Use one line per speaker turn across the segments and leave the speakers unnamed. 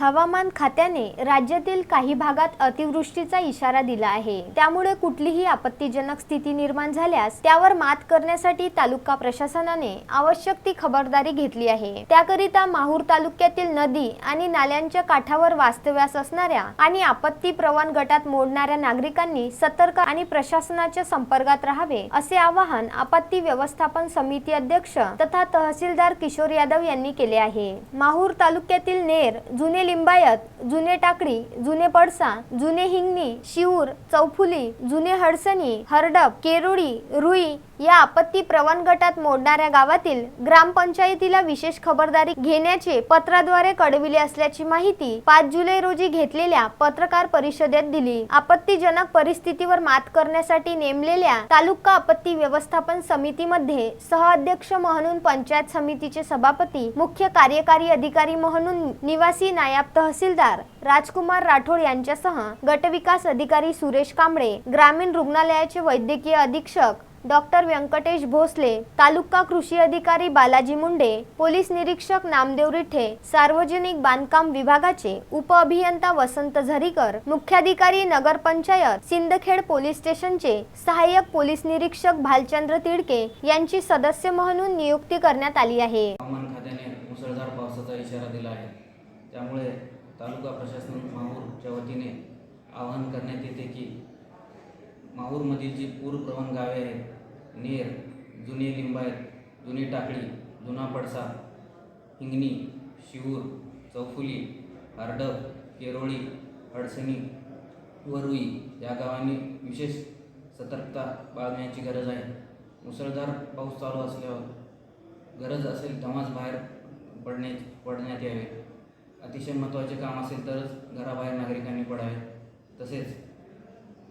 हवामान खात्याने राज्यातील काही भागात अतिवृष्टीचा इशारा दिला आहे. त्यामुळे कुठलीही आपत्तीजनक स्थिती निर्माण झाल्यास त्यावर मात करण्यासाठी तालुका प्रशासनाने आवश्यक ती खबरदारी घेतली आहे. त्याकरिता माहूर तालुक्यातील नदी आणि नाल्यांच्या काठावर वास्तव्यास असणाऱ्या आणि आपत्ती प्रवण गटात मोडणाऱ्या नागरिकांनी सतर्क आणि प्रशासनाच्या संपर्कात राहावे असे आवाहन आपत्ती व्यवस्थापन समिती अध्यक्ष तथा तहसीलदार किशोर यादव यांनी केले आहे. माहूर तालुक्यातील नेर जुने लिंबायत जुने टाकळी जुने पडसा जुने हिंगणी शिऊर चौफुली जुने हडसणी हरडप केरोळी रुई या आपत्ती प्रवण गटात मोडणाऱ्या गावातील ग्रामपंचायतीला विशेष खबरदारी घेण्याचे पत्राद्वारे कळविले असल्याची माहिती पाच जुलै रोजी घेतलेल्या पत्रकार परिषदेत दिली. आपत्तीजनक परिस्थितीवर मात करण्यासाठी नेमलेल्या तालुका आपत्ती व्यवस्थापन समितीमध्ये सहअध्यक्ष म्हणून पंचायत समितीचे सभापती मुख्य कार्यकारी अधिकारी म्हणून निवासी नायब तहसीलदार राजकुमार राठोड यांच्यासह गटविकास अधिकारी सुरेश कांबळे ग्रामीण रुग्णालयाचे वैद्यकीय अधीक्षक डॉक्टर व्यंकटेश भोसले तालुका कृषी अधिकारी बालाजी मुंडे पोलीस निरीक्षक नामदेव रिठे सार्वजनिक बांधकाम विभागाचे उपअभियंता वसंत झरीकर मुख्याधिकारी नगरपंचायत सिंदखेड पोलीस स्टेशनचे सहाय्यक पोलीस निरीक्षक भालचंद्र तिडके यांची सदस्य म्हणून नियुक्ती करण्यात आली आहे.
हवामान खात्याने मुसळधार पावसाचा इशारा दिला आहे. त्यामुळे तालुका प्रशासन माहूरच्या वतीने आवाहन करण्यात येते की माहूरमधील जी पूरप्रवण गावे आहेत नेर जुने लिंबायत जुनी टाकळी जुना पडसा हिंगणी शिवूर चौफुली हरडप केरोळी अडचणी वरुई या गावांनी विशेष सतर्कता बाळगण्याची गरज आहे. मुसळधार पाऊस चालू असल्यावर गरज असेल तेव्हाच बाहेर पडणे पडण्यात यावे. अतिशय महत्त्वाचे काम असेल तरच घराबाहेर नागरिकांनी पडावे. तसेच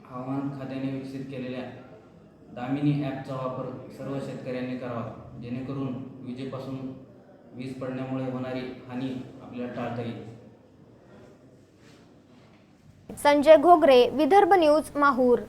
हवामान खात्याने विकसित केलेल्या दामिनी ॲपचा वापर सर्व शेतकऱ्यांनी करावा जेणेकरून विजेपासून वीज पडण्यामुळे होणारी हानी आपल्याला टाळता येईल.
संजय घोगरे विदर्भ न्यूज माहूर.